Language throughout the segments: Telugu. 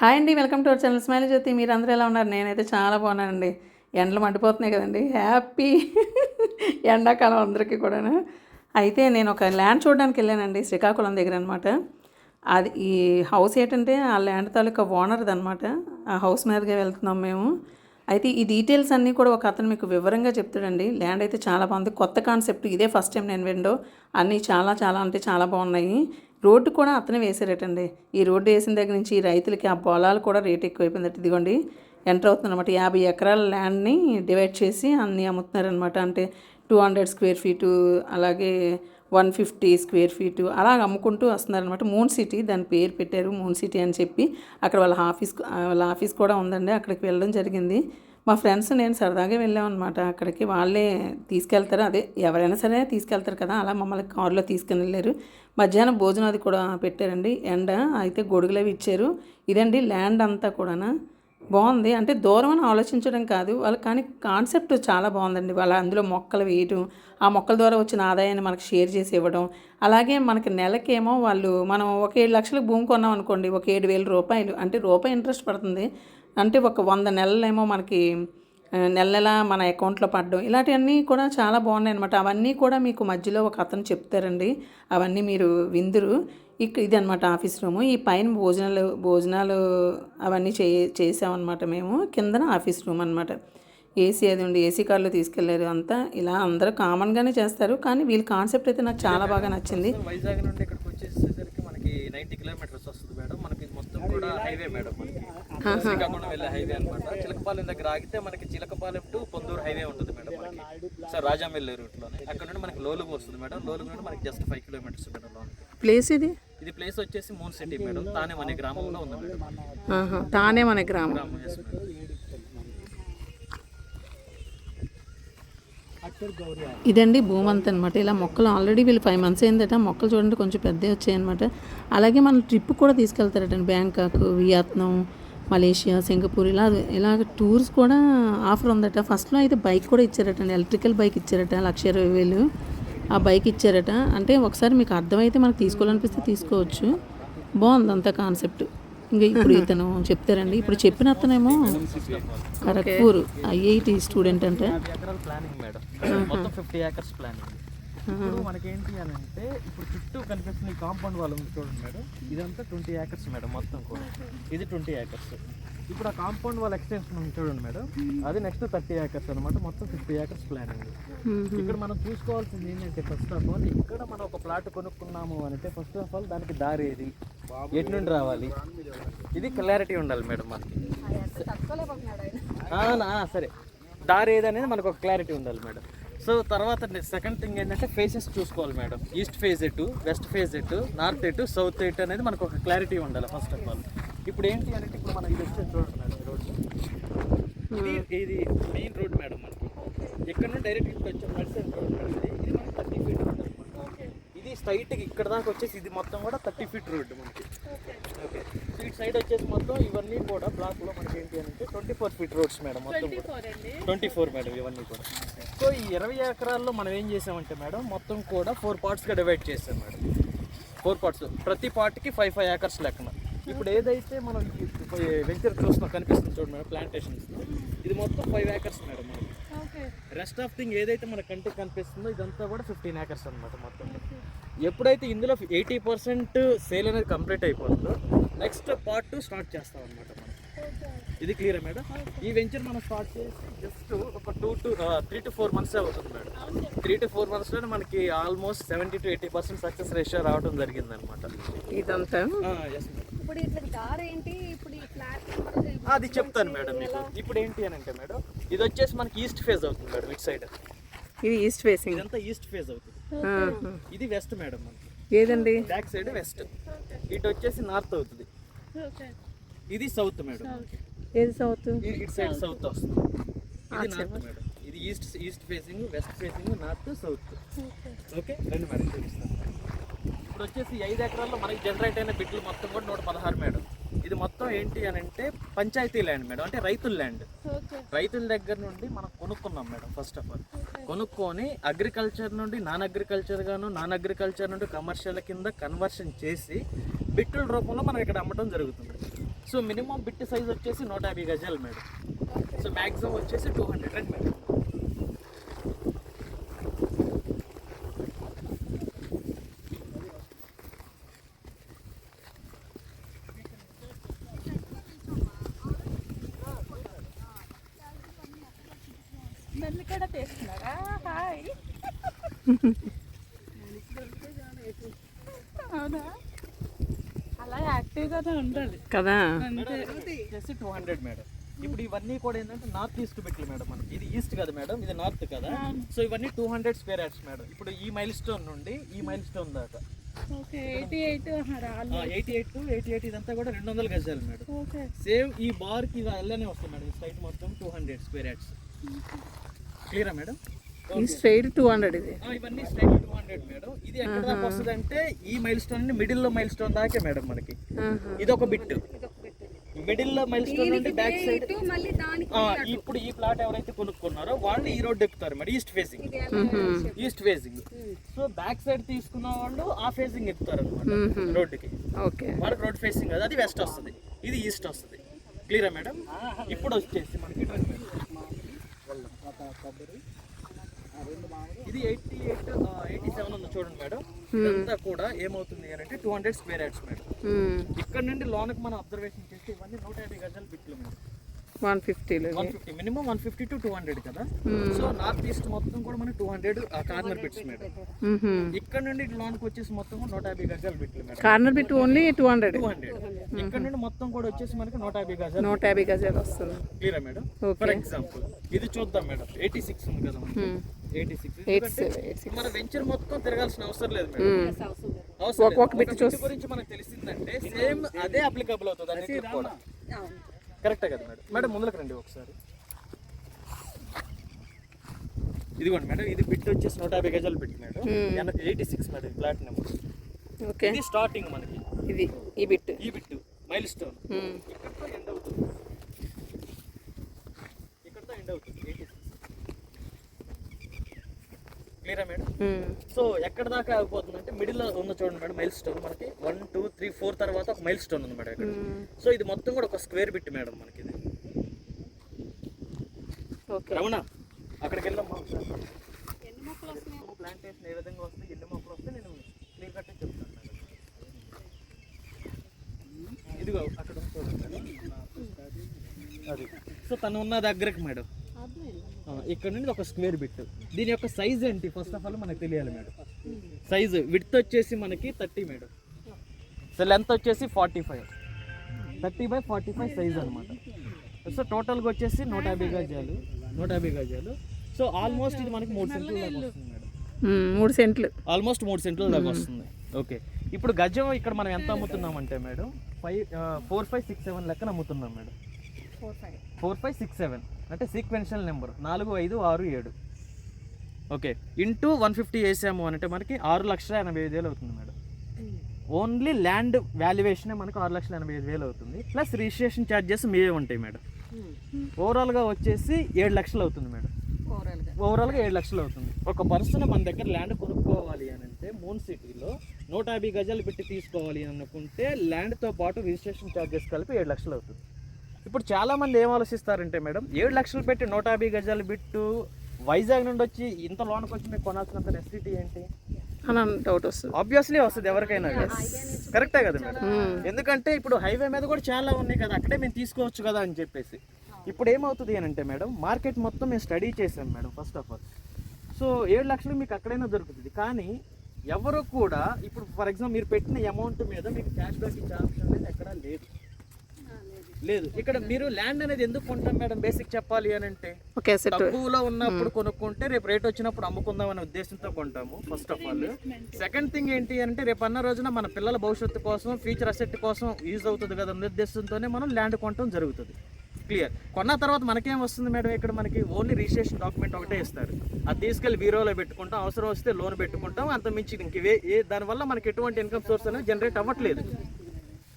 హాయ్ అండి welcome to our channel. Smile Jyothi మీరు అందరూ ఎలా ఉన్నారు? నేనైతే చాలా బాగున్నానండి. ఎండలు మండిపోతున్నాయి కదండి. హ్యాపీ ఎండాకాలం అందరికీ కూడాను. అయితే నేను ఒక ల్యాండ్ చూడడానికి వెళ్ళానండి శ్రీకాకుళం దగ్గర అనమాట అది ఈ హౌస్ ఏంటంటే ఆ ల్యాండ్ తాలూకా ఓనర్ది అనమాట ఆ హౌస్ మీదగా వెళ్తున్నాం మేము. అయితే ఈ డీటెయిల్స్ అన్నీ కూడా ఒక అతను మీకు వివరంగా చెప్తాడండి. ల్యాండ్ అయితే చాలా బాగుంది. కొత్త కాన్సెప్ట్ ఇదే ఫస్ట్ టైం నేను విండో అన్నీ చాలా చాలా అంటే చాలా బాగున్నాయి. రోడ్డు కూడా అతనే వేసారటండి ఈ రోడ్డు వేసిన దగ్గర నుంచి ఈ రైతులకి ఆ పొలాలు కూడా రేట్ ఎక్కువైపోయిందట ఇదిగోండి. ఎంటర్ అవుతుందన్నమాట యాభై ఎకరాల ల్యాండ్ని డివైడ్ చేసి అన్నీ అమ్ముతున్నారనమాట అంటే టూ హండ్రెడ్ స్క్వేర్ ఫీటు అలాగే వన్ ఫిఫ్టీ స్క్వేర్ ఫీటు అలా అమ్ముకుంటూ వస్తున్నారనమాట మూన్ సిటీ దాని పేరు పెట్టారు మూన్ సిటీ అని చెప్పి. అక్కడ వాళ్ళ ఆఫీస్ వాళ్ళ ఆఫీస్ కూడా ఉందండి. అక్కడికి వెళ్ళడం జరిగింది. మా ఫ్రెండ్స్ నేను సరదాగా వెళ్ళామన్నమాట. అక్కడికి వాళ్ళే తీసుకెళ్తారు. అదే ఎవరైనా సరే తీసుకెళ్తారు కదా అలా మమ్మల్ని కారులో తీసుకుని వెళ్ళారు. మధ్యాహ్నం భోజనం అది కూడా పెట్టారండి. ఎండ అయితే గొడుగులు అవి ఇచ్చారు. ఇదండి ల్యాండ్ అంతా కూడానా. బాగుంది. అంటే దూరం అని ఆలోచించడం కాదు. వాళ్ళు కానీ కాన్సెప్ట్ చాలా బాగుందండి. వాళ్ళ అందులో మొక్కలు వేయటం ఆ మొక్కల ద్వారా వచ్చిన ఆదాయాన్ని మనకి షేర్ చేసి ఇవ్వడం. అలాగే మనకి నెలకేమో వాళ్ళు మనం ఒక ఏడు లక్షలకు భూమి కొన్నాం అనుకోండి ఒక ఏడు వేల రూపాయలు అంటే రూపాయి ఇంట్రెస్ట్ పడుతుంది. అంటే ఒక వంద నెలలేమో మనకి నెల నెల మన అకౌంట్లో పడడం. ఇలాంటివన్నీ కూడా చాలా బాగున్నాయి అనమాట అవన్నీ కూడా మీకు మధ్యలో ఒక అతను చెప్తారండి. అవన్నీ మీరు విందురు. ఇక ఇది అనమాట ఆఫీస్ రూము. ఈ పైన భోజనాలు భోజనాలు అవన్నీ చే చేసామన్నమాట మేము. కిందన ఆఫీస్ రూమ్ అనమాట ఏసీ అది ఉండి ఏసీ కార్లో తీసుకెళ్ళారు అంతా. ఇలా అందరూ కామన్గానే చేస్తారు. కానీ వీళ్ళ కాన్సెప్ట్ అయితే నాకు చాలా బాగా నచ్చింది. వైజాగ్ నుండి ఇక్కడికి వచ్చేసేసరికి మనకి నైన్టీ కిలోమీటర్స్ వస్తుంది మేడం. మనకి మొత్తం కూడా హైవే మేడం మనకి. శ్రీకాకుళం వెళ్ళే హైవే అనమాట చిలకపాలెం దగ్గర ఆగితే మనకి చిలకపాలెం టు పొందూరు హైవే ఉంటుంది మేడం మనకి. సార్ రాజామెల్లి రూట్లోనే అక్కడ నుండి మనకి లోలుగు వస్తుంది మేడం. లోలుగు నుండి మనకి just five kilometres madam place ఇది? ఇది ప్లేస్ వచ్చేసి మూన్ సిటీ మేడం. తానేం అనే గ్రామంలో ఉంది మేడం. తానే మన గ్రామం. ఇదండి భూమంత్ అనమాట ఇలా మొక్కలు ఆల్రెడీ వీళ్ళు ఫైవ్ మంత్స్ అయిందట. మొక్కలు చూడండి కొంచెం పెద్దవి వచ్చాయన్నమాట. అలాగే మన ట్రిప్ కూడా తీసుకెళ్తారట బ్యాంకాక్ వియత్నాం మలేషియా సింగపూర్ ఇలా ఇలా టూర్స్ కూడా ఆఫర్ ఉందట. ఫస్ట్లో అయితే బైక్ కూడా ఇచ్చారట ఎలక్ట్రికల్ బైక్ ఇచ్చారట లక్ష ఇరవై వేలు ఆ బైక్ ఇచ్చారట. అంటే ఒకసారి మీకు అర్థమైతే మనకు తీసుకోవాలనిపిస్తే తీసుకోవచ్చు. బాగుంది అంత కాన్సెప్ట్. ఇంకా ఇప్పుడు ఇతను చెప్తారండి. ఇప్పుడు చెప్పిన అతనేమో ఖరగ్పూర్ ఐఐటి స్టూడెంట్ అంటే. ఇప్పుడు మనకేంటి అని అంటే ఇప్పుడు చుట్టూ కనిపిస్తున్న ఈ కాంపౌండ్ వాళ్ళు ఉంది చూడండి మేడం. ఇదంతా ట్వంటీ ఏకర్స్ మేడం మొత్తం కూడా. ఇది ట్వంటీ ఏకర్స్ ఇప్పుడు ఆ కాంపౌండ్ వాళ్ళ ఎక్స్టెన్షన్ ఉంది చూడండి మేడం. అది నెక్స్ట్ థర్టీ ఏకర్స్ అనమాట మొత్తం ఫిఫ్టీ ఏకర్స్ ప్లానింగ్ ఇక్కడ మనం చూసుకోవాల్సింది ఏంటంటే ఫస్ట్ ఆఫ్ ఆల్ ఇక్కడ మనం ఒక ప్లాట్ కొనుక్కున్నాము అంటే ఫస్ట్ ఆఫ్ ఆల్ దానికి దారి ఏది? ఎటు నుండి రావాలి? ఇది క్లారిటీ ఉండాలి మేడం మనకి. ఆ, నా, సరే. దారి ఏదనేది మనకు ఒక క్లారిటీ ఉండాలి మేడం. సో తర్వాత సెకండ్ థింగ్ ఏంటంటే ఫేసెస్ చూసుకోవాలి మేడం. ఈస్ట్ ఫేజ్ ఎటు వెస్ట్ ఫేజ్ ఎటు నార్త్ ఎటు సౌత్ ఎటు అనేది మనకు ఒక క్లారిటీ ఉండాలి ఫస్ట్ ఆఫ్ ఆల్ ఇప్పుడు ఏంటి అంటే ఇప్పుడు మనం ఇది వచ్చే చూడండి మేడం ఈ రోడ్ ఇది ఇది మెయిన్ రోడ్ మేడం మనకి. ఇక్కడ నుండి డైరెక్ట్ ఇక్కడ వచ్చాం రోడ్ మేడం. ఇది మనకి థర్టీ ఫీట్ రోడ్ ఇది స్ట్రైట్ ఇక్కడ దాకా వచ్చేసి ఇది మొత్తం కూడా థర్టీ ఫీట్ రోడ్ మనకి. ఓకే సో ఇటు సైడ్ వచ్చేసి మొత్తం ఇవన్నీ కూడా బ్లాక్లో మనకి ఏంటి అంటే twenty four feet roads madam మొత్తం ట్వంటీ ఫోర్ మేడం ఇవన్నీ కూడా. సో ఈ ఇరవై ఎకరాల్లో మనం ఏం చేసామంటే మేడం మొత్తం కూడా ఫోర్ పార్ట్స్గా డివైడ్ చేసాం మేడం. ఫోర్ పార్ట్స్ ప్రతి పార్ట్కి ఫైవ్ ఫైవ్ ఏకర్స్ లెక్కన. ఇప్పుడు ఏదైతే మనం వెంచర్ చూస్తున్నాం కనిపిస్తుంది చూడండి మేడం ప్లాంటేషన్స్ ఇది మొత్తం ఫైవ్ ఏకర్స్ మేడం మనకి. రెస్ట్ ఆఫ్ థింగ్ ఏదైతే మన కంటికి కనిపిస్తుందో ఇదంతా కూడా ఫిఫ్టీన్ ఏకర్స్ అనమాట మొత్తం. ఎప్పుడైతే ఇందులో ఎయిటీ పర్సెంట్ సేల్ అనేది కంప్లీట్ అయిపోతుందో నెక్స్ట్ పార్ట్ టూ స్టార్ట్ చేస్తాం అనమాట ఇది క్లియర్ మేడం? ఈ వెంచర్ మనం స్టార్ట్ చేసి జస్ట్ ఒక two to three to four months అవుతుంది మేడం. త్రీ టు ఫోర్ మంత్స్లో మనకి almost seventy to eighty percent success ratio రావడం జరిగింది అనమాట ఇదంతా ఇప్పుడు ఇట్లా దారి ఏంటి? ఇప్పుడు ఈ ఫ్లాట్ అది చెప్తాను మేడం మీకు. ఇప్పుడు ఏంటి అని అంటే మేడం ఇది వచ్చేసి మనకి ఈస్ట్ ఫేజ్ అవుతుంది మేడం ఇటు సైడ్ ఇది ఈస్ట్ ఫేసింగ్ ఇదంతా ఈస్ట్ ఫేజ్ అవుతుంది. ఇది వెస్ట్ మేడం మనకి. ఏదండి? బ్యాక్ సైడ్ వెస్ట్ ఇటు వచ్చేసి నార్త్ అవుతుంది. ఇది సౌత్ మేడం ఏది సౌత్ ఇటు సైడ్ సౌత్ వస్తుంది. ఇది నార్త్ మేడం. ఇది east east facing west facing north south okay రెండు మేడం చూపిస్తాను. ఇప్పుడు వచ్చేసి ఐదు ఎకరాల్లో మనకి జనరేట్ అయిన బిడ్లు మొత్తం కూడా నూట పదహారు మేడం. ఇది మొత్తం ఏంటి అని అంటే పంచాయతీ ల్యాండ్ మేడం. అంటే రైతుల ల్యాండ్ రైతుల దగ్గర నుండి మనం కొనుక్కున్నాం మేడం ఫస్ట్ ఆఫ్ ఆల్ కొనుక్కొని అగ్రికల్చర్ నుండి నాన్ అగ్రికల్చర్ గాను నాన్ అగ్రికల్చర్ నుండి కమర్షియల్ కింద కన్వర్షన్ చేసి బిట్టుల రూపంలో మనం ఇక్కడ అమ్మటం జరుగుతుంది. సో మినిమం బిట్ సైజ్ వచ్చేసి నూట యాభై గజాలు మేడం. సో మ్యాక్సిమం వచ్చేసి టూ హండ్రెడ్ రండి మేడం. నన్ను కూడా తీస్తున్నారా? హాయ్ అవునా అలా ఉండాలి కదా. వచ్చేసి టూ హండ్రెడ్ మేడం. ఇప్పుడు ఇవన్నీ కూడా ఏంటంటే నార్త్ ఈస్ట్ పెట్టి మేడం మనకి. ఇది ఈస్ట్ కదా మేడం ఇది నార్త్ కదా. సో ఇవన్నీ two hundred square yards madam. ఇప్పుడు ఈ మైల్ స్టోన్ నుండి ఈ మైల్ స్టోన్ దాకా. ఓకే ఎయిటీ ఎయిట్ రాళ్ళు eighty eight to eighty eight ఇదంతా కూడా రెండు వందల గజాలు మేడం. ఓకే. సేమ్ ఈ బార్కి ఇది వెళ్ళనే వస్తుంది మేడం ఈ సైట్ మొత్తం టూ హండ్రెడ్ స్క్వేర్ యార్డ్స్ క్లియరా మేడం? ఈ స్ట్రైట్ టూ హండ్రెడ్ ఇది. ఇవన్నీ స్ట్రైట్ టూ హండ్రెడ్ మేడం. ఇది ఎక్కడ దాకా వస్తుంది అంటే ఈ మైల్ స్టోన్ మిడిల్లో మైల్ స్టోన్ దాకే మేడం మనకి. ఇది ఒక బిట్ మిడిల్లో మైల్ స్టోన్ నుండి బ్యాక్ సైడ్ ఇప్పుడు ఈ ప్లాట్ ఎవరైతే కొనుక్కున్నారో వాళ్ళు ఈ రోడ్ ఎక్కుతారు madam east facing east facing so back side తీసుకున్న వాళ్ళు ఆ ఫేసింగ్ ఎక్కుతారు అనమాట రోడ్డుకి ఓకే. వాళ్ళకి రోడ్ ఫేసింగ్ అది అది వెస్ట్ వస్తుంది. ఇది ఈస్ట్ వస్తుంది. క్లియరా మేడం? ఇప్పుడు వచ్చేసి మనకి ఇటు రండి మేడం. ఇది ఎయిటీ ఎయిట్ ఎయిటీ సెవెన్ ఉంది చూడండి మేడం. ఇదంతా కూడా ఏమవుతుంది అని అంటే two hundred square yards madam. ఇక్కడ నుండి లోనకి మనం అబ్జర్వేషన్ చేస్తే ఇవన్నీ నూట యాభై గజాలు బిట్లు madam. One fifty minimum one fifty to two hundred కదా? సో నార్త్ ఈస్ట్ మొత్తం కూడా మనకి two hundred corner bits madam. ఇక్కడ నుండి ఇటు లోనికి వచ్చేసి మొత్తం నూట యాభై గజాలు బిట్లు madam. Corner bit only two hundred. Two hundred. ఇక్కడ నుండి మొత్తం కూడా వచ్చేసి మనకి నూట యాభై గజాలు. నూట యాభై గజాలు వస్తుంది. క్లియరా మేడం. ఫర్ ఎగ్జాంపుల్ ఇది చూద్దాం మేడం. ఎయిటీ సిక్స్ ఉంది కదా ఎయిటీ సిక్స్. ఎయిట్ ఎయిట్ మన వెంచర్ మొత్తం తిరగాల్సిన అవసరం లేదు మేడం. అవసరం గురించి మనకు తెలిసిందంటే సేమ్ అదే అప్లికబుల్ అవుతుంది కూడా. కరెక్టే కదా మేడం? మేడం ముందుకు రండి ఒకసారి. ఇదిగోండి మేడం ఇది బిట్ వచ్చేసి నూట యాభై గజాలు బిట్ మేడం. వెనక eighty six madam flat number okay. ఇది స్టార్టింగ్ మనకి. ఇది ఈ బిట్. ఈ బిట్ మైల్ స్టోన్ ఇక్కడతో ఎండ్ అవుతుంది. ఇక్కడతో ఎండ్ అవుతుంది ఎయిటీ సిక్స్ క్లియరా మేడం? సో ఎక్కడ దాకా అయిపోతుంది అంటే మిడిల్ ఉన్న చూడండి మేడం మైల్ స్టోన్ మనకి వన్ టూ త్రీ ఫోర్ తర్వాత ఒక మైల్ స్టోన్ ఉంది మేడం ఇక్కడ. సో ఇది మొత్తం కూడా ఒక స్క్వేర్ బిట్ మేడం మనకి ఇది. ఓకే. రమణ అక్కడికి వెళ్దాం ప్లాంటేషన్ ఏ విధంగా వస్తుంది ఎన్ని మొక్కలు వస్తే నేను క్లియర్ కట్ చెప్తాను మేడం. ఇదిగో అక్కడ ఉంది చూడండి మేడం. అది. సో తను ఉన్న దగ్గరకు మేడం. ఇక్కడ నుండి ఒక స్క్వేర్ బిట్. దీని యొక్క సైజ్ ఏంటి? ఫస్ట్ ఆఫ్ ఆల్ మనకు తెలియాలి మేడం. సైజ్ విడ్త్ వచ్చేసి మనకి థర్టీ మేడం. సో లెంత్ వచ్చేసి forty five thirty by forty five size అనమాట సో టోటల్గా వచ్చేసి నూట యాభై గజాలు. నూట యాభై గజాలు. సో ఆల్మోస్ట్ ఇది మనకి మూడు సెంట్లు దాకా వస్తుంది మేడం. మూడు సెంట్లు. ఆల్మోస్ట్ మూడు సెంట్లు దాకా వస్తుంది. ఓకే ఇప్పుడు గజం ఇక్కడ మనం ఎంత అమ్ముతున్నామంటే madam five four five six seven లెక్కన అమ్ముతున్నాం madam. Four five six seven అంటే సీక్వెన్షియల్ నెంబర్ నాలుగు ఐదు ఆరు ఏడు. ఓకే. ఇంటూ వన్ ఫిఫ్టీ వేసాము అంటే మనకి ఆరు లక్షల ఎనభై ఐదు వేలు అవుతుంది మేడం. ఓన్లీ ల్యాండ్ వాల్యుయేషనే మనకు ఆరు లక్షల ఎనభై ఐదు వేలు అవుతుంది. ప్లస్ రిజిస్ట్రేషన్ ఛార్జెస్ మీవే ఉంటాయి మేడం. ఓవరాల్గా వచ్చేసి ఏడు లక్షలు అవుతుంది మేడం. ఓవరాల్గా. ఏడు లక్షలు అవుతుంది. ఒక పర్సన్ మన దగ్గర ల్యాండ్ కొనుక్కోవాలి అని అంటే మూన్ సిటీలో నూట యాభై గజాలు పెట్టి తీసుకోవాలి అని అనుకుంటే ల్యాండ్తో పాటు రిజిస్ట్రేషన్ ఛార్జెస్ కలిపి ఏడు లక్షలు అవుతుంది. ఇప్పుడు చాలామంది ఏం ఆలోచిస్తారంటే మేడం ఏడు లక్షలు పెట్టి నూట యాభై గజాలు బిట్టు వైజాగ్ నుండి వచ్చి ఇంత లోనికి వచ్చి మీకు కొనాల్సినంత నెసిటీ ఏంటి? అని డౌట్ వస్తుంది. ఆబ్వియస్లీ వస్తుంది ఎవరికైనా కరెక్టే కదా మేడం? ఎందుకంటే ఇప్పుడు హైవే మీద కూడా చాలా ఉన్నాయి కదా అక్కడే మేము తీసుకోవచ్చు కదా అని చెప్పేసి. ఇప్పుడు ఏమవుతుంది అని అంటే మేడం మార్కెట్ మొత్తం మేము స్టడీ చేసాం madam first of all so ఏడు లక్షలు మీకు అక్కడైనా దొరుకుతుంది. కానీ ఎవరు కూడా ఇప్పుడు ఫర్ ఎగ్జాంపుల్ మీరు పెట్టిన అమౌంట్ మీద మీకు క్యాష్ బ్యాక్ ఇచ్చే ఆప్షన్ అనేది ఎక్కడా లేదు. లేదు. ఇక్కడ మీరు ల్యాండ్ అనేది ఎందుకు కొంటాం మేడం? బేసిక్ చెప్పాలి అని అంటే ఓకే సెట్ తక్కువలో ఉన్నప్పుడు కొనుక్కుంటే రేపు రేట్ వచ్చినప్పుడు అమ్ముకుందాం అనే ఉద్దేశంతో కొంటాము first of all second thing ఏంటి అంటే రేపు అన్న రోజున మన పిల్లల భవిష్యత్తు కోసం ఫ్యూచర్ అసెట్ కోసం యూజ్ అవుతుంది కదా అనే ఉద్దేశంతోనే మనం ల్యాండ్ కొనడం జరుగుతుంది. క్లియర్ కొన్న తర్వాత మనకేం వస్తుంది మేడం ఇక్కడ మనకి? ఓన్లీ రిజిస్ట్రేషన్ డాక్యుమెంట్ ఒకటే ఇస్తారు. అది తీసుకెళ్ళి బీరోలో పెట్టుకుంటాం అవసరం వస్తే లోన్ పెట్టుకుంటాం అంత మించి ఇంక దానివల్ల మనకి ఎటువంటి ఇన్కమ్ సోర్స్ అనేది జనరేట్ అవ్వట్లేదు.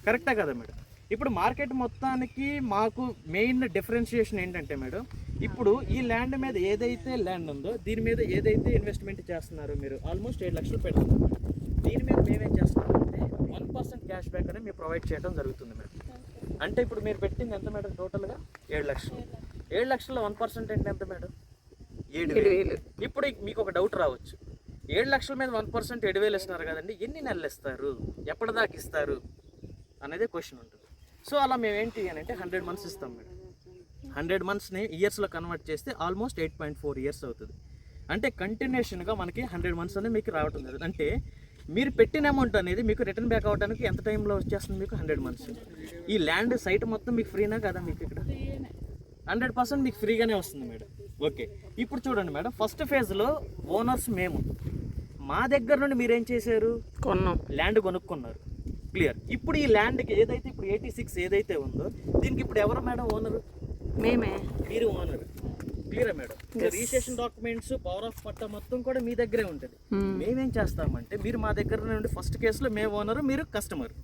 కరెక్టే కదా మేడం? ఇప్పుడు మార్కెట్ మొత్తానికి మాకు మెయిన్ డిఫరెన్షియేషన్ ఏంటంటే మేడం ఇప్పుడు ఈ ల్యాండ్ మీద ఏదైతే ల్యాండ్ ఉందో దీని మీద ఏదైతే ఇన్వెస్ట్మెంట్ చేస్తున్నారో మీరు ఆల్మోస్ట్ ఏడు లక్షలు పెడుతున్నారు. దీని మీద మేమేం చేస్తున్నామంటే వన్ పర్సెంట్ క్యాష్ బ్యాక్ అనేది మేము ప్రొవైడ్ చేయడం జరుగుతుంది మేడం. అంటే ఇప్పుడు మీరు పెట్టింది ఎంత మేడం టోటల్గా ఏడు లక్షలు. ఏడు లక్షల్లో వన్ పర్సెంట్ అంటే ఎంత మేడం? ఏడు వేలు. ఇప్పుడు మీకు ఒక డౌట్ రావచ్చు. ఏడు లక్షల మీద వన్ పర్సెంట్ ఏడు వేలు ఇస్తున్నారు కదండి ఎన్ని నెలలు ఇస్తారు? ఎప్పటిదాకా ఇస్తారు? అనేది క్వశ్చన్ ఉంటుంది. సో అలా మేము ఏంటి అని అంటే హండ్రెడ్ మంత్స్ ఇస్తాం మేడం. హండ్రెడ్ మంత్స్ని ఇయర్స్లో కన్వర్ట్ చేస్తే almost eight point four years అవుతుంది. అంటే కంటిన్యూషన్గా మనకి హండ్రెడ్ మంత్స్ అనేది మీకు రావటం లేదు. అంటే మీరు పెట్టిన అమౌంట్ అనేది మీకు రిటర్న్ బ్యాక్ అవ్వడానికి ఎంత టైంలో వచ్చేస్తుంది మీకు హండ్రెడ్ మంత్స్? ఈ ల్యాండ్ సైట్ మొత్తం మీకు ఫ్రీనా కదా మీకు ఇక్కడ? హండ్రెడ్ పర్సెంట్ మీకు ఫ్రీగానే వస్తుంది మేడం. ఓకే. ఇప్పుడు చూడండి మేడం ఫస్ట్ ఫేజ్లో ఓనర్స్ మేము. మా దగ్గర నుండి మీరు ఏం చేశారు? కొన్నాం. ల్యాండ్ కొనుక్కున్నారు. క్లియర్. ఇప్పుడు ఈ ల్యాండ్కి ఏదైతే ఇప్పుడు ఎయిటీ సిక్స్ ఏదైతే ఉందో దీనికి ఇప్పుడు ఎవరు మేడం ఓనరు? మేమే. మీరు owner. Clear madam? Registration documents power of patta మొత్తం కూడా మీ దగ్గరే ఉంటుంది. Hmm. మేమేం చేస్తామంటే మీరు మా దగ్గర నుండి ఫస్ట్ కేసులో మేము ఓనర్ మీరు కస్టమర్.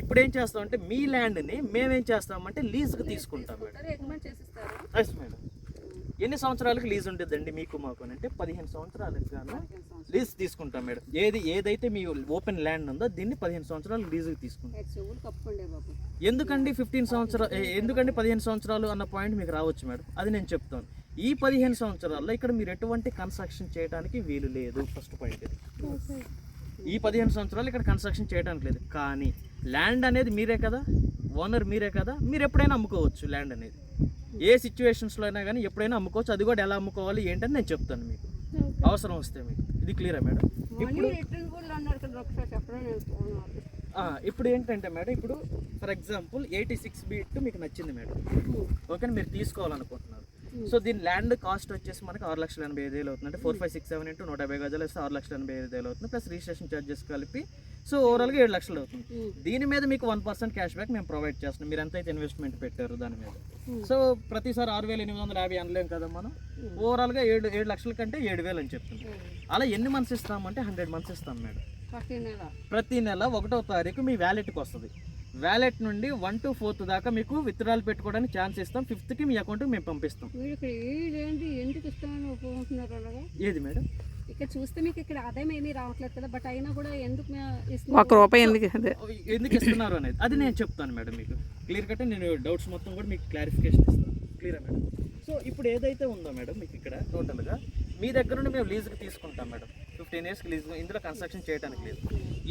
ఇప్పుడు ఏం చేస్తామంటే మీ ల్యాండ్ని మేమేం చేస్తామంటే లీజ్కి తీసుకుంటాం మేడం. మేడం. ఎన్ని సంవత్సరాలకు లీజ్ ఉంటుందండి మీకు మాకు అని అంటే పదిహేను సంవత్సరాలకు గాను లీజ్ తీసుకుంటాం మేడం. ఏది ఏదైతే మీ ఓపెన్ ల్యాండ్ ఉందో దీన్ని పదిహేను సంవత్సరాలు లీజుకి తీసుకుంటాం. ఎందుకండి ఫిఫ్టీన్ సంవత్సరాలు ఎందుకండి పదిహేను సంవత్సరాలు అన్న పాయింట్ మీకు రావచ్చు మేడం? అది నేను చెప్తాను. ఈ పదిహేను సంవత్సరాల్లో ఇక్కడ మీరు ఎటువంటి కన్స్ట్రక్షన్ చేయడానికి వీలు లేదు. ఫస్ట్ పాయింట్ ఇది. ఈ పదిహేను సంవత్సరాలు ఇక్కడ కన్స్ట్రక్షన్ చేయడానికి లేదు. కానీ ల్యాండ్ అనేది మీరే కదా? ఓనర్ మీరే కదా? మీరు ఎప్పుడైనా అమ్ముకోవచ్చు ల్యాండ్ అనేది. ఏ సిచ్యువేషన్స్లో అయినా కానీ ఎప్పుడైనా అమ్ముకోవచ్చు. అది కూడా ఎలా అమ్ముకోవాలి ఏంటని నేను చెప్తాను మీకు. అవసరం వస్తే మీకు. ఇది క్లియరా మేడం. ఆ, ఇప్పుడు ఏంటంటే మేడం ఇప్పుడు for example eighty six beat మీకు నచ్చింది మేడం. ఓకే మీరు తీసుకోవాలనుకుంటున్నారు సో దీని ల్యాండ్ కాస్ట్ వచ్చేసి మనకి ఆరు లక్షల ఎనభై ఐదు వేలు అవుతుంది. అంటే four five six seven into నూట యాభై గజాలు వేస్తే ఆరు లక్షల ఎనభై ఐదు వేలు అవుతుంది. ప్లస్ రిజిస్ట్రేషన్ ఛార్జెస్ కలిపి సో ఓవరాల్గా ఏడు లక్షలు అవుతుంది. దీని మీద మీకు వన్ పర్సెంట్ క్యాష్ బ్యాక్ మేము ప్రొవైడ్ చేస్తున్నాం. మీరు ఎంతైతే ఇన్వెస్ట్మెంట్ పెట్టారు దాని మీద. సో ప్రతిసారి ఆరు వేల ఎనిమిది వందల యాభై అనలేం కదా మనం? ఓవరాల్గా ఏడు ఏడు లక్షల కంటే ఏడు వేలు అని చెప్తున్నాం అలా ఎన్ని మంత్స్ ఇస్తామంటే హండ్రెడ్ మంత్స్ ఇస్తాం మేడం. ప్రతి నెల. ప్రతి నెల ఒకటో తారీఖు మీ వ్యాలెట్కి వస్తుంది. వ్యాలెట్ నుండి వన్ టు ఫోర్త్ దాకా మీకు విత్డ్రాల్ పెట్టుకోవడానికి ఛాన్స్ ఇస్తాం. ఫిఫ్త్కి మీ అకౌంట్కి మేము పంపిస్తాం. ఏది మేడం? ఇక్కడ చూస్తే మీకు ఇక్కడ ఆదాయం ఏమీ రావట్లేదు కదా బట్ అయినా కూడా ఎందుకు ఒక రూపాయి ఎందుకు అదే ఎందుకు ఇస్తున్నారు అనేది. అది నేను చెప్తాను మేడం మీకు. క్లియర్ కట్ నేను డౌట్స్ మొత్తం కూడా మీకు క్లారిఫికేషన్ ఇస్తాను. Clear madam? సో ఇప్పుడు ఏదైతే ఉందో మేడం మీకు ఇక్కడ టోటల్గా మీ దగ్గర నుండి మేము లీజుకి తీసుకుంటాం మేడం. ఫిఫ్టీన్ ఇయర్స్కి లీజ్ ఇందులో కన్స్ట్రక్షన్ చేయడానికి లేదు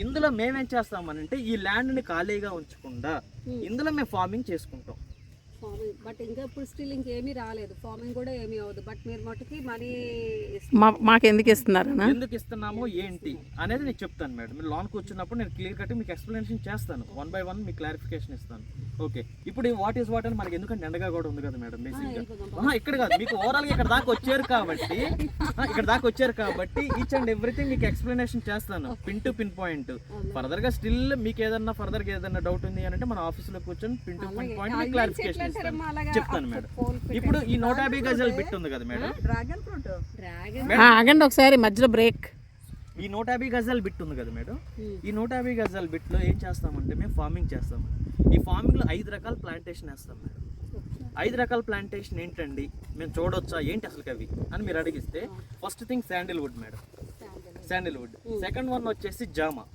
ఇందులో మేమేం చేస్తామనంటే ఈ ల్యాండ్ని ఖాళీగా ఉంచకుండా ఇందులో మేము ఫార్మింగ్ చేసుకుంటాం. ఫార్మింగ్ బట్ ఇంకా ఇప్పుడు స్టిల్ ఇంకేమీ రాలేదు. ఫార్మింగ్ కూడా ఏమీ అవ్వదు. బట్ మీరు మటుకి మనీ మా మాకు ఎందుకు ఇస్తున్నారనా ఎందుకు ఇస్తున్నామో? ఏంటి? అనేది నేను చెప్తాను మేడం. మీరు లోన్ కూర్చున్నప్పుడు నేను క్లియర్ కట్ మీకు ఎక్స్ప్లెనేషన్ చేస్తాను. వన్ బై వన్ మీకు క్లారిఫికేషన్ ఇస్తాను. ఓకే. ఇప్పుడు వాట్ ఈస్ వాట్ అని మనకి ఎందుకంటే ఎండగా కూడా ఉంది కదా మేడం బేసిక్గా ఇక్కడ కాదు. మీకు ఓవరాల్గా ఇక్కడ దాకా వచ్చారు కాబట్టి ఇక్కడ దాకా వచ్చారు కాబట్టి ఈచ్ అండ్ ఎవ్రీథింగ్ మీకు ఎక్స్ప్లెనేషన్ చేస్తాను. పిన్ టు పిన్ పాయింట్ ఫర్దర్గా స్టిల్ మీకు ఏదన్నా ఫర్దర్గా ఏదన్నా డౌట్ ఉంది అని అంటే మన ఆఫీస్లో కూర్చొని పిన్ టు పిన్ పాయింట్ మీకు క్లారిఫికేషన్ ఇస్తాను చెప్తాను మేడం. ఇప్పుడు ఈ నూట యాభై గజాల బిట్ ఉంది కదా మేడం. డ్రాగన్ ఆగండి ఒకసారి మధ్యలో బ్రేక్ ఈ నూట యాభై గజాల బిట్ ఉంది కదా మేడం. ఈ నూట యాభై గజాల బిట్లో ఏం చేస్తామంటే మేము ఫార్మింగ్ చేస్తాం. ఈ ఫార్మింగ్లో ఐదు రకాల ప్లాంటేషన్ వేస్తాం మేడం. ఐదు రకాల ప్లాంటేషన్ ఏంటండి? మేము చూడొచ్చా? ఏంటి అసలు అవి అని మీరు అడిగిస్తే first thing sandalwood madam. Sandalwood. Second one వచ్చేసి జామా.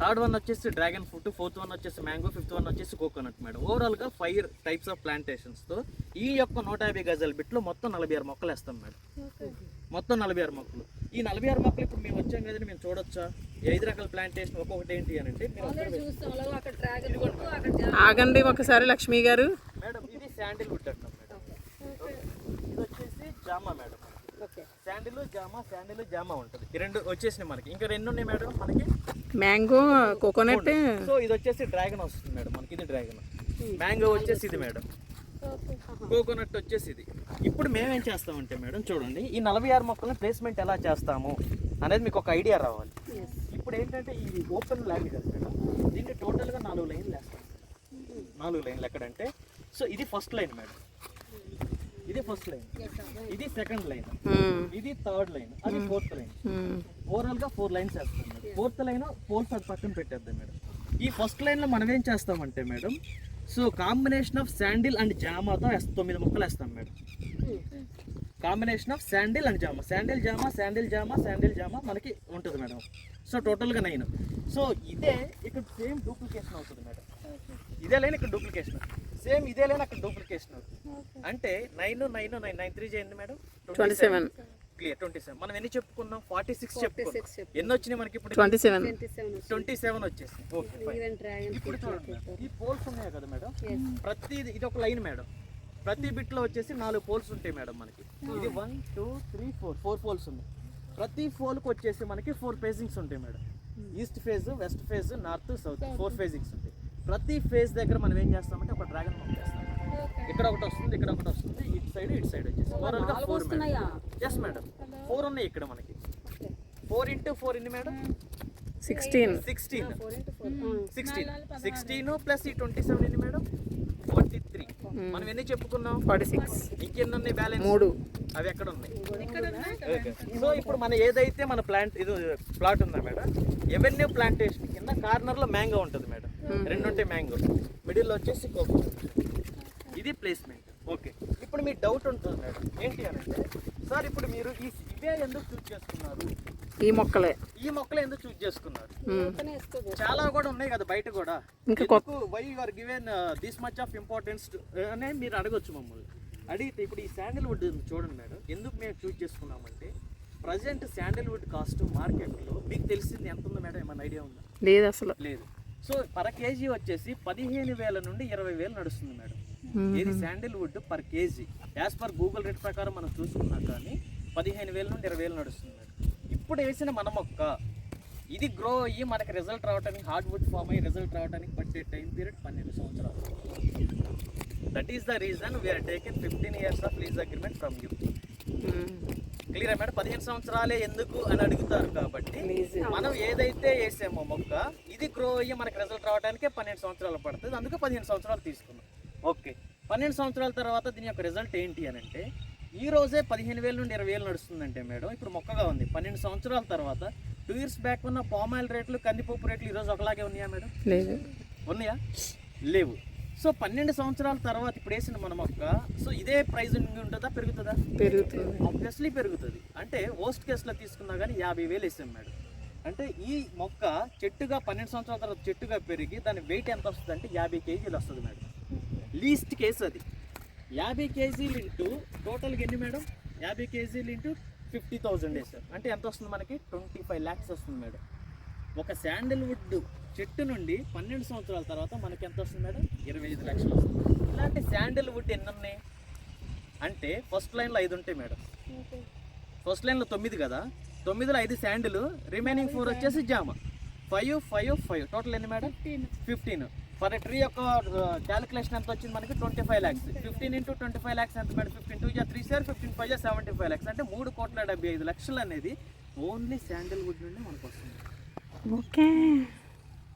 థర్డ్ వన్ వచ్చేసి డ్రాగన్ ఫ్రూట్. ఫోర్త్ వన్ వచ్చేసి మ్యాంగో. ఫిఫ్త్ వన్ వచ్చేసి కోకోనట్ మేడం. ఓవరాల్గా ఫైవ్ టైప్స్ ఆఫ్ ప్లాంటేషన్స్తో ఈ యొక్క నూట యాభై గజాల బిట్లో మొత్తం నలభై ఆరు మొక్కలు వేస్తాం మేడం. మొత్తం నలభై ఆరు మొక్కలు. ఈ నలభై ఆరు మొక్కలు ఇప్పుడు మేము వచ్చాం కదండి మేము చూడొచ్చా? ఈ ఐదు రకాల ప్లాంటేషన్ ఒక్కొక్కటి ఏంటి అని అంటే ఆగండి ఒకసారి లక్ష్మి గారు. మేడం ఇది శాండిల్ వుడ్ అంటాం మేడం. ఇది వచ్చేసి జామా మేడం. ఓకే. శాండిల్ జామా శాండిల్ జామా ఉంటుంది. ఈ రెండు వచ్చేసినాయి మనకి. ఇంకా రెండు ఉన్నాయి మేడం మనకి? Mango coconut. సో ఇది వచ్చేసి డ్రాగన్ వస్తుంది మేడం. మనకి ఇది డ్రాగన్ మ్యాంగో వచ్చేసి ఇది మేడం. కోకోనట్ వచ్చేసి ఇది. ఇప్పుడు మేమేం చేస్తామంటే మేడం చూడండి ఈ నలభై ఆరు మొక్కలను ప్లేస్మెంట్ ఎలా చేస్తాము అనేది మీకు ఒక ఐడియా రావాలి. ఇప్పుడు ఏంటంటే ఈ ఓపెన్ ల్యాండ్ కదా మేడం దీన్ని టోటల్గా నాలుగు లైన్లు వేస్తాం. నాలుగు లైన్లు ఎక్కడంటే సో ఇది ఫస్ట్ లైన్ మేడం. ఇది ఫస్ట్ లైన్ ఇది సెకండ్ లైన్ ఇది థర్డ్ లైన్ అది ఫోర్త్ లైన్ ఓవరాల్గా ఫోర్ లైన్స్ వేస్తాం మేడం. ఫోర్త్ లైన్ పోల్స్ అది పక్కన పెట్టేద్దాం మేడం. ఈ ఫస్ట్ లైన్లో మనం ఏం చేస్తామంటే madam so combination of sandal and జామాతో వేస్తాం తొమ్మిది మొక్కలు వేస్తాం madam. Combination of sandal and Jama. Sandal జామా శాండిల్ జామా శాండిల్ జామా మనకి ఉంటుంది మేడం. సో టోటల్గా నైన్. సో ఇదే ఇక్కడ సేమ్ డూప్లికేషన్ అవుతుంది మేడం. ఇదే లైన్ ఇక్కడ డూప్లికేషన్. సేమ్ ఇదే లైన్ అక్కడ డూప్లికేషన్ అంటే nine nine nine nine three చేయండి madam? Twenty seven. Clear twenty seven. మనం ఎన్ని చెప్పుకున్నాం? ఫార్టీ సిక్స్ చెప్పుకున్నాం. ఎన్ని వచ్చినాయి మనకి ఇప్పుడు? Twenty seven. ట్వంటీ సెవెన్ వచ్చేసింది. ఓకే ఫైన్ ఈవెన్ డ్రాగన్ ఇప్పుడు చూడండి ఈ పోల్స్ ఉన్నాయి కదా మేడం? ప్రతి ఇది ఒక లైన్ మేడం. ప్రతి బిట్లో వచ్చేసి నాలుగు పోల్స్ ఉంటాయి మేడం మనకి. ఇది one two three four four poles ఉన్నాయి. ప్రతి పోల్కి వచ్చేసి మనకి ఫోర్ ఫేజింగ్స్ ఉంటాయి madam. East phase west phase north south four facings ఉంటాయి. ప్రతి ఫేజ్ దగ్గర మనం ఏం చేస్తామంటే ఒక డ్రాగన్ పంప్ చేస్తాం. ఇక్కడ ఒకటి వస్తుంది ఇక్కడ ఒకటి వస్తుంది ఇటు సైడ్ ఇటు సైడ్ వచ్చేసి. ఓవరాల్గా ఫోర్? Yes madam. ఫోర్ ఉన్నాయి ఇక్కడ మనకి. ఫోర్ ఇంటూ ఫోర్ ఇన్ని madam? Sixteen sixteen four into four sixteen sixteen plus ఈ ట్వంటీ సెవెన్ ఎన్ని మేడం? మనం ఎన్ని చెప్పుకున్నాం? ఫార్టీ సిక్స్ ఇంకెన్ని ఉన్నాయి బ్యాలెన్స్ మూడు. అవి ఎక్కడ ఉన్నాయి సో ఇప్పుడు మన ఏదైతే మన ప్లాంట్ ఇది ప్లాట్ ఉందా మేడం? ఎవెన్యూ ప్లాంటేషన్ కింద కార్నర్లో మ్యాంగో ఉంటుంది మేడం. రెండు ఉంటాయి మ్యాంగో మిడిల్ వచ్చేసి కోకో ఇది ప్లేస్మెంట్ ఓకే ఇప్పుడు మీ డౌట్ ఉంటుంది మేడం. ఏంటి అని అంటే సార్ ఇప్పుడు మీరు ఈ ఇవే ఎందుకు చూస్ చేసుకున్నారు ఈ మొక్కలే. ఈ మొక్కలు ఎందుకు చూస్ చేసుకున్నారు? చాలా కూడా ఉన్నాయి కదా బయట కూడా. ఇంకా why you are given this much of importance అనే మీరు అడగొచ్చు మమ్మల్ని. అడిగితే ఇప్పుడు ఈ శాండిల్వుడ్ చూడండి మేడం. ఎందుకు మేము చూస్ చేసుకున్నామంటే ప్రజెంట్ శాండిల్వుడ్ కాస్ట్ మార్కెట్లో మీకు తెలిసింది ఎంత ఉందో మేడం? ఏమైనా ఐడియా ఉందా? లేదు అసలు. లేదు. సో పర్ కేజీ వచ్చేసి పదిహేను వేల నుండి ఇరవై వేలు నడుస్తుంది మేడం. ఇది sandalwood per KG as per Google rate ప్రకారం మనం చూసుకున్నా కానీ పదిహేను వేల నుండి ఇరవై వేలు నడుస్తుంది మేడం. ఇప్పుడు వేసిన మన మొక్క ఇది గ్రో అయ్యి మనకి రిజల్ట్ రావడానికి హార్డ్వుడ్ ఫామ్ అయ్యి రిజల్ట్ రావడానికి పట్టే టైం పీరియడ్ పన్నెండు సంవత్సరాలు. That is the reason we are taken fifteen years of lease agreement from you clear madam పదిహేను సంవత్సరాలే ఎందుకు అని అడుగుతారు కాబట్టి మనం ఏదైతే వేసామో మొక్క ఇది గ్రో అయ్యి మనకి రిజల్ట్ రావడానికే పన్నెండు సంవత్సరాలు పడుతుంది. అందుకే పదిహేను సంవత్సరాలు తీసుకున్నాం. ఓకే పన్నెండు సంవత్సరాల తర్వాత దీని యొక్క రిజల్ట్ ఏంటి అని అంటే ఈ రోజే పదిహేను వేల నుండి ఇరవై వేలు నడుస్తుందంటే మేడం ఇప్పుడు మొక్కగా ఉంది. పన్నెండు సంవత్సరాల తర్వాత టూ ఇయర్స్ బ్యాక్ ఉన్న పామాయిల్ రేట్లు కందిపప్పు రేట్లు ఈ రోజు ఒకలాగే ఉన్నాయా మేడం? లేదు. ఉన్నాయా? లేవు. సో పన్నెండు సంవత్సరాల తర్వాత ఇప్పుడు వేసిన మన మొక్క సో ఇదే ప్రైస్ ఉంటుందా పెరుగుతుందా? పెరుగుతుంది. ఆబ్వియస్లీ పెరుగుతుంది. అంటే ఓస్ట్ కేసులో తీసుకున్నా కానీ యాభై వేలు వేసాం మేడం. అంటే ఈ మొక్క చెట్టుగా పన్నెండు సంవత్సరాల తర్వాత చెట్టుగా పెరిగి దాని వెయిట్ ఎంత వస్తుంది అంటే యాభై కేజీలు వస్తుంది మేడం. లీస్ట్ కేసు అది. యాభై కేజీలు ఇంటూ టోటల్గా ఎన్ని మేడం? యాభై కేజీలు ఇంటూ ఫిఫ్టీ థౌజండ్ వేసాం అంటే ఎంత వస్తుంది మనకి? ట్వంటీ ఫైవ్ ల్యాక్స్ వస్తుంది మేడం. ఒక శాండిల్వుడ్ చెట్టు నుండి పన్నెండు సంవత్సరాల తర్వాత మనకి ఎంత వస్తుంది మేడం? ఇరవై ఐదు లక్షలు వస్తుంది. ఇలాంటి శాండిల్వుడ్ ఎన్ని ఉన్నాయి అంటే ఫస్ట్ లైన్లో ఐదు ఉంటాయి మేడం. ఫస్ట్ లైన్లో తొమ్మిది కదా? తొమ్మిదిలో ఐదు శాండిల్ రిమైనింగ్ ఫోర్ వచ్చేసి జామ. ఫైవ్ ఫైవ్ ఫైవ్ టోటల్ ఎన్ని మేడం? ఫిఫ్టీన్ ఫర్ ట్రీ యొక్క క్యాలిక్యులేషన్ ఎంత వచ్చింది మనకి? Twenty five lakhs fifteen into twenty five lakhs ఎంత మేడం? ఫిఫ్టీన్ టూ జా త్రీ సార్ ఫిఫ్టీన్ ఫైవ్ జా సెవెంటీ ఫైవ్ ల్యాక్స్ అంటే మూడు కోట్ల డెబ్బై ఐదు లక్షలు అనేది ఓన్లీ శాండిల్వుడ్ నుండి మనకు వస్తుంది. Okay.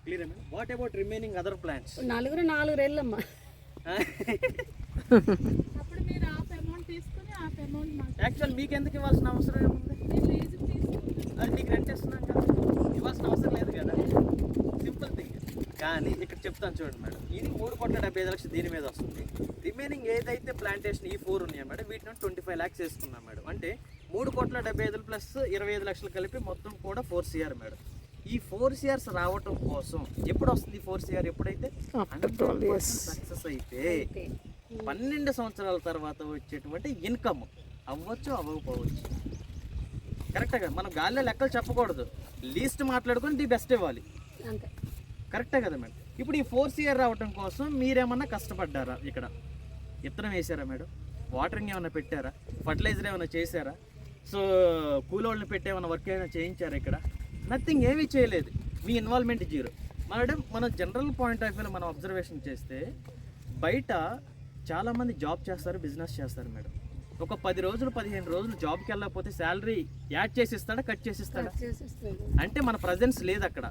Clear madam what about remaining other plants నలుగురు నాలుగు రేళ్ళమ్మా. అప్పుడు మీరు హాఫ్ అమౌంట్ తీసుకుని హాఫ్ అమౌంట్ యాక్చువల్ మీకు. ఎందుకు ఇవ్వాల్సిన అవసరం ఏముంది? అది మీకు రెంట్ ఇస్తున్నాం కదా. ఇవ్వాల్సిన అవసరం లేదు కదా. సింపుల్ థింగ్ కానీ ఇక్కడ చెప్తాను చూడండి మేడం. ఇది మూడు కోట్ల డెబ్బై ఐదు లక్షలు దీని మీద వస్తుంది. రిమైనింగ్ ఏదైతే ప్లాంటేషన్ ఈ ఫోర్ ఉన్నాయో మేడం వీటి నుండి ట్వంటీ ఫైవ్ ల్యాక్స్ వేసుకున్నాం మేడం. అంటే మూడు కోట్ల డెబ్బై ఐదు ప్లస్ ఇరవై ఐదు లక్షలు కలిపి మొత్తం కూడా ఫోర్ సిఆర్ మేడం. ఈ ఫోర్ సిఆర్స్ రావటం కోసం ఎప్పుడు వస్తుంది ఫోర్ సిఆర్ ఎప్పుడైతే? After 12 years. సక్సెస్ అయితే పన్నెండు సంవత్సరాల తర్వాత వచ్చేటువంటి ఇన్కమ్ అవ్వచ్చు అవ్వకపోవచ్చు. కరెక్టే కదా? మనం గాలిలో లెక్కలు చెప్పకూడదు. లీస్ట్ మాట్లాడుకొని ది బెస్ట్ ఇవ్వాలి. అంతే. కరెక్టే కదా మేడం. ఇప్పుడు ఈ ఫోర్త్ ఇయర్ రావటం కోసం మీరేమన్నా కష్టపడ్డారా ఇక్కడ? విత్తనం వేసారా మేడం? వాటరింగ్ ఏమైనా పెట్టారా? ఫర్టిలైజర్ ఏమైనా చేశారా? సో కూలోళ్ళని పెట్టి ఏమైనా వర్క్ ఏమైనా చేయించారా ఇక్కడ? నథింగ్ ఏమీ చేయలేదు. మీ ఇన్వాల్వ్మెంట్ జీరో. మేడం మనం జనరల్ పాయింట్ ఆఫ్ వ్యూలో మనం అబ్జర్వేషన్ చేస్తే బయట చాలామంది జాబ్ చేస్తారు బిజినెస్ చేస్తారు మేడం. ఒక పది రోజులు పదిహేను రోజులు జాబ్కి వెళ్ళకపోతే శాలరీ యాడ్ చేసి ఇస్తాడా? కట్ చేసి ఇస్తాడా. అంటే మన ప్రజెన్స్ లేదు అక్కడ.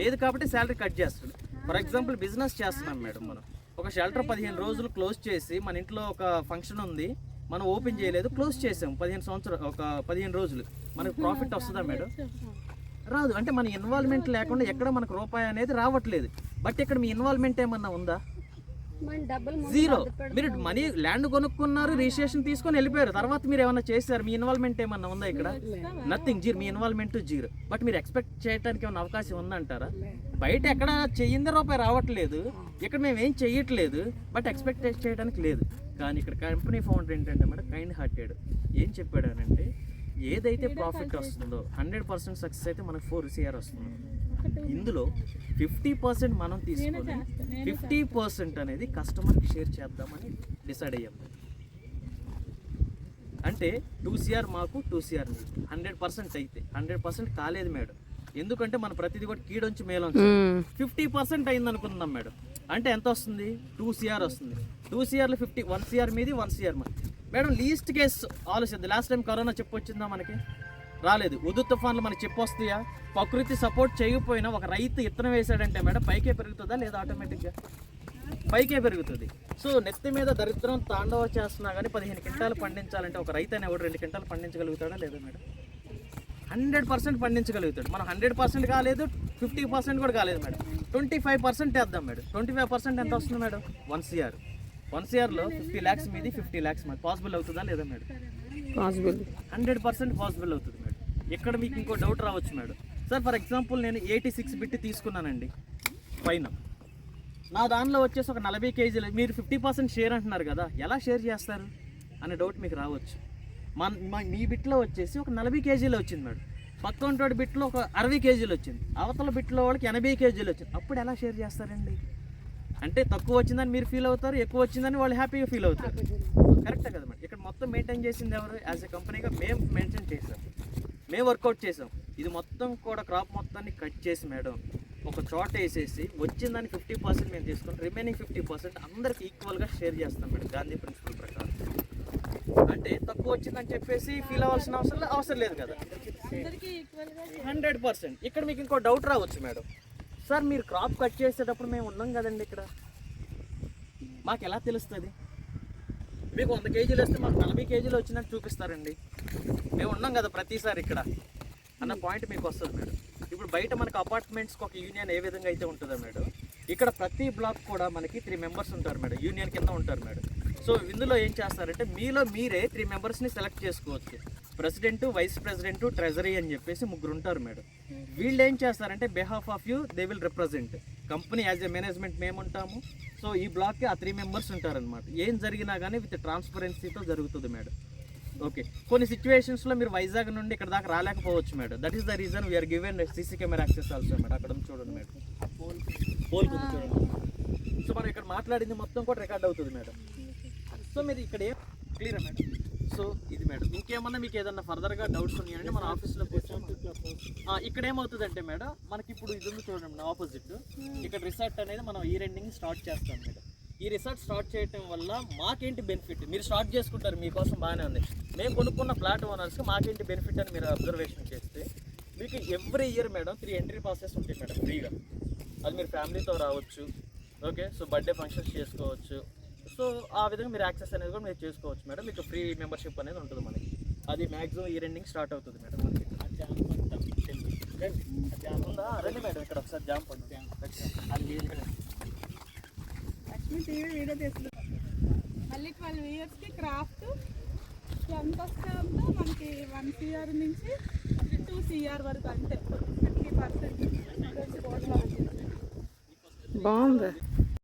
లేదు కాబట్టి శాలరీ కట్ చేస్తాడు ఫర్ ఎగ్జాంపుల్ బిజినెస్ చేస్తున్నాం మేడం మనం. ఒక షెల్టర్ పదిహేను రోజులు క్లోజ్ చేసి మన ఇంట్లో ఒక ఫంక్షన్ ఉంది మనం ఓపెన్ చేయలేదు క్లోజ్ చేసాం పదిహేను సంవత్సరాలు ఒక పదిహేను రోజులు. మనకు ప్రాఫిట్ వస్తుందా మేడం? రాదు. అంటే మన ఇన్వాల్వ్మెంట్ లేకుండా ఎక్కడ మనకు రూపాయి అనేది రావట్లేదు. బట్ ఇక్కడ మీ ఇన్వాల్వ్మెంట్ ఏమన్నా ఉందా? జీరో. మీరు మనీ ల్యాండ్ కొనుక్కున్నారు రిజిస్ట్రేషన్ తీసుకొని వెళ్ళిపోయారు. తర్వాత మీరు ఏమైనా చేశారు? మీ ఇన్వాల్వ్మెంట్ ఏమన్నా ఉందా ఇక్కడ? నథింగ్ జీరో మీ ఇన్వాల్వ్మెంట్ జీరో బట్ మీరు ఎక్స్పెక్ట్ చేయడానికి ఏమైనా అవకాశం ఉందంటారా? బయట ఎక్కడ చెయ్యింది రూపాయి రావట్లేదు. ఇక్కడ మేము ఏం చెయ్యట్లేదు బట్ ఎక్స్పెక్ట్ చేయడానికి లేదు. కానీ ఇక్కడ కంపెనీ ఫౌండర్ ఏంటంటే మేడం కైండ్ హార్టెడ్ ఏం చెప్పాడు అని అంటే ఏదైతే ప్రాఫిట్ వస్తుందో హండ్రెడ్ పర్సెంట్ సక్సెస్ అయితే మనకు ఫోర్ సిఆర్ వస్తుంది. ఇందులో ఫిఫ్టీ పర్సెంట్ మనం తీసుకొని ఫిఫ్టీ పర్సెంట్ అనేది కస్టమర్కి షేర్ చేద్దామని డిసైడ్ అయ్యాం. అంటే టూ సిఆర్ మాకు టూ సిఆర్ మీకు హండ్రెడ్ పర్సెంట్ అయితే. హండ్రెడ్ పర్సెంట్ కాలేదు మేడం. ఎందుకంటే మన ప్రతిదీ కూడా కీడొంచి మేలోంచి. ఫిఫ్టీ పర్సెంట్ అయింది అనుకుందాం మేడం. అంటే ఎంత వస్తుంది? టూ సిఆర్ వస్తుంది. టూ సిఆర్లో ఫిఫ్టీ వన్ సిఆర్ మీది వన్ సిఆర్ మాది మేడం లీస్ట్ కేసు ఆలోచిద్ది. లాస్ట్ టైం కరోనా చెప్పు వచ్చిందా మనకి? రాలేదు. ఉదు తుఫాన్లు మనకి చెప్పు వస్తాయా ప్రకృతి సపోర్ట్ చేయకపోయినా ఒక రైతు ఇత్తనం వేసాడంటే మేడం పైకే పెరుగుతుందా లేదా ఆటోమేటిక్గా? పైకే పెరుగుతుంది. సో నెత్తి మీద దరిద్రం తాండవ చేస్తున్నా కానీ పదిహేను క్వింటాలు పండించాలంటే ఒక రైతు అనేవాడు రెండు క్వింటాలు పండించగలుగుతాడా లేదా మేడం? హండ్రెడ్ పర్సెంట్ పండించగలుగుతాడు. మనం హండ్రెడ్ పర్సెంట్ కాలేదు ఫిఫ్టీ పర్సెంట్ కూడా కాలేదు మేడం. ట్వంటీ ఫైవ్ పర్సెంట్ వేద్దాం మేడం. ట్వంటీ ఫైవ్ పర్సెంట్ ఎంత వస్తుంది మేడం? One CR. వన్ సిఆర్లో ఫిఫ్టీ ల్యాక్స్ మీది ఫిఫ్టీ ల్యాక్స్ మాది. పాసిబుల్ అవుతుందా లేదా madam? Possible. Hundred percent possible అవుతుంది. ఇక్కడ మీకు ఇంకో డౌట్ రావచ్చు మేడం. సార్ ఫర్ ఎగ్జాంపుల్ నేను ఎయిటీ సిక్స్ బిట్ తీసుకున్నానండి. పైన. నా దానిలో వచ్చేసి ఒక నలభై కేజీలు. మీరు ఫిఫ్టీ పర్సెంట్ షేర్ అంటున్నారు కదా ఎలా షేర్ చేస్తారు? అనే డౌట్ మీకు రావచ్చు. మన మా- మీ బిట్లో వచ్చేసి ఒక నలభై కేజీలు వచ్చింది మేడం. పక్కంటోడి బిట్లో ఒక అరవై కేజీలు వచ్చింది. అవతల బిట్లో వాళ్ళకి ఎనభై కేజీలు వచ్చింది. అప్పుడు ఎలా షేర్ చేస్తారండి? అంటే తక్కువ వచ్చిందని మీరు ఫీల్ అవుతారు ఎక్కువ వచ్చిందని వాళ్ళు హ్యాపీగా ఫీల్ అవుతారు. కరెక్టే కదా మేడం. ఇక్కడ మొత్తం మెయింటైన్ చేసింది ఎవరు? యాజ్ ఎ కంపెనీగా మేము మెయింటైన్ చేసాం మేము వర్కౌట్ చేసాం. ఇది మొత్తం కూడా క్రాప్ మొత్తాన్ని కట్ చేసి మేడం ఒక చోట వేసేసి వచ్చిన దాన్ని ఫిఫ్టీ పర్సెంట్ మేము తీసుకుని రిమైనింగ్ ఫిఫ్టీ పర్సెంట్ అందరికి ఈక్వల్గా షేర్ చేస్తాం మేడం గాంధీ ప్రిన్సిపల్ ప్రకారం. అంటే తక్కువ వచ్చిందని చెప్పేసి ఫీల్ అవ్వాల్సిన అవసరం అవసరం లేదు కదా. హండ్రెడ్ పర్సెంట్ ఇక్కడ మీకు ఇంకో డౌట్ రావచ్చు మేడం. సార్ మీరు క్రాప్ కట్ చేసేటప్పుడు మేము ఉన్నాం కదండి ఇక్కడ. మాకు ఎలా తెలుస్తుంది? మీకు వంద కేజీలు వస్తే మాకు నలభై కేజీలు వచ్చినట్టు చూపిస్తారండి. మేము ఉన్నాం కదా ప్రతిసారి ఇక్కడ. అన్న పాయింట్ మీకు వస్తుంది మేడం. ఇప్పుడు బయట మనకు అపార్ట్మెంట్స్కి ఒక యూనియన్ ఏ విధంగా అయితే ఉంటుందో మేడం ఇక్కడ ప్రతి బ్లాక్ కూడా మనకి త్రీ మెంబర్స్ ఉంటారు మేడం. యూనియన్ కింద ఉంటారు మేడం. సో ఇందులో ఏం చేస్తారంటే మీలో మీరే త్రీ మెంబర్స్ని సెలెక్ట్ చేసుకోవచ్చు. ప్రెసిడెంట్ వైస్ ప్రెసిడెంట్ ట్రెజరీ అని చెప్పేసి ముగ్గురు ఉంటారు మేడం. వీళ్ళు ఏం చేస్తారంటే behalf of you they will represent company as a management మేము ఉంటాము సో ఈ బ్లాక్కి ఆ త్రీ మెంబర్స్ ఉంటారనమాట ఏం జరిగినా కానీ విత్ ట్రాన్స్పరెన్సీతో జరుగుతుంది మేడం. ఓకే. కొన్ని సిచ్యువేషన్స్లో మీరు వైజాగ్ నుండి ఇక్కడ దాకా రాలేకపోవచ్చు madam. That is the reason we are given CC camera access also madam. అక్కడ చూడండి మేడం. పోల్ చూడండి. సో మనం ఇక్కడ మాట్లాడింది మొత్తం కూడా రికార్డ్ అవుతుంది మేడం. సో మీరు ఇక్కడ ఏం క్లియర్ మేడం? సో ఇది మేడం. ఇంకేమన్నా మీకు ఏదన్నా ఫర్దర్గా డౌట్స్ ఉన్నాయంటే మన ఆఫీస్లో కూర్చొని ఇక్కడ ఏమవుతుందంటే మేడం మనకి ఇప్పుడు ఇది ఉంది చూడండి ఆపోజిట్ ఇక్కడ రిసార్ట్ అనేది మనం ఈ రెండింగ్ స్టార్ట్ చేస్తాం మేడం. ఈ రిసార్ట్ స్టార్ట్ చేయటం వల్ల మాకేంటి బెనిఫిట్ మీరు స్టార్ట్ చేసుకుంటారు మీకోసం బాగానే ఉంది. మేము కొనుక్కున్న ఫ్లాట్ ఓనర్స్కి మాకేంటి బెనిఫిట్ అని మీరు అబ్జర్వేషన్ చేస్తే మీకు every year madam three entry passes ఉంటాయి మేడం ఫ్రీగా అది మీరు ఫ్యామిలీతో రావచ్చు. ఓకే సో బర్త్డే ఫంక్షన్స్ చేసుకోవచ్చు. సో ఆ విధంగా మీరు యాక్సెస్ అనేది కూడా మీరు చేసుకోవచ్చు మేడం మీకు ఫ్రీ మెంబర్షిప్ అనేది ఉంటుంది మనకి అది మ్యాక్సిమం ఈ రెండింగ్ స్టార్ట్ అవుతుంది మేడం మనకి రండి. ఉందా? రండి మేడం ఇక్కడ ఒకసారి జామ్ పండు. లక్ష్మి టీవీ వీడియో మళ్ళీ ట్వెల్వ్ ఇయర్స్కి క్రాఫ్ట్ ఎంత వస్తే అంత మనకి వన్ సిఆర్ నుంచి టూ సిఆర్ వరకు అంతే ఫిఫ్టీ పర్సెంట్ బాగుంది